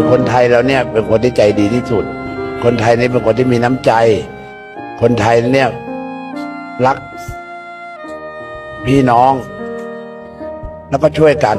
คือคนไทยเราเนี่ยเป็นคนที่ใจดีที่สุด คนไทยนี่เป็นคนที่มีน้ำใจ คนไทยเนี่ยรัก พี่น้อง แล้วก็ช่วยกัน